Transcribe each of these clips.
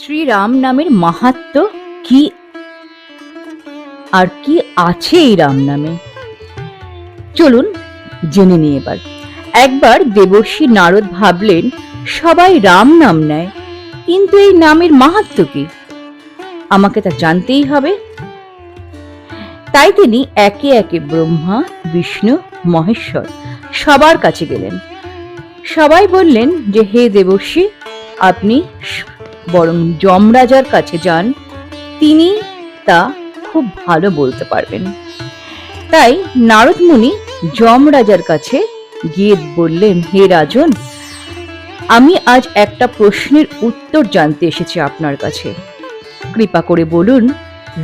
শ্রীরাম নামের মাহাত্ম্য কি? আর কি আছে এই রাম নামে? চলুন জেনে নিয়ে এবার। একবার দেবর্ষী নারদ ভাবলেন, সবাই রাম নাম নেয়, কিন্তু এই নামের মাহাত্ম্য কি? আমাকে তা জানতেই হবে। তাই তিনি একে একে ব্রহ্মা, বিষ্ণু, মহেশ্বর সবার কাছে গেলেন। সবাই বললেন যে, হে দেবর্ষী, আপনি বরং যমরাজার কাছে যান, তিনি তা খুব ভালো বলতে পারবেন। তাই নারদ মুনি যমরাজার কাছে গিয়ে বললেন, হে রাজন, আমি আজ একটা প্রশ্নের উত্তর জানতে এসেছি আপনার কাছে। কৃপা করে বলুন,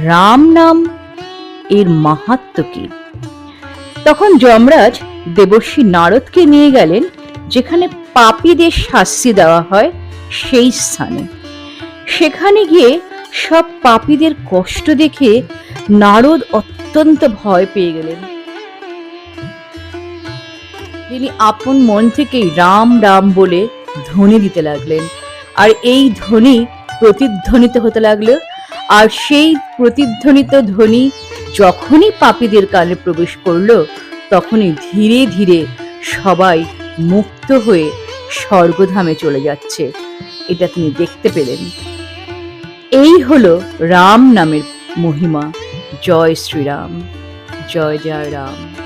রাম নাম এর মাহাত্ম্য কি? তখন যমরাজ দেবর্ষী নারদকে নিয়ে গেলেন, যেখানে পাপীদের শাস্তি দেওয়া হয় সেই স্থানে। সেখানে গিয়ে সব পাপীদের কষ্ট দেখে নারদ অত্যন্ত ভয় পেয়ে গেলেন। তিনি আপন মন থেকেই রাম রাম বলে ধ্বনি দিতে লাগলেন। আর এই ধ্বনি প্রতিধ্বনিত হতে লাগল। আর সেই প্রতিধ্বনিত ধ্বনি যখনই পাপীদের কানে প্রবেশ করল, তখনই ধীরে ধীরে সবাই মুক্ত হয়ে স্বর্গধামে চলে যাচ্ছে। এটা তিনি দেখতে পেলেন। এই হল রাম নামের মহিমা। জয় শ্রীরাম। জয় জয় রাম।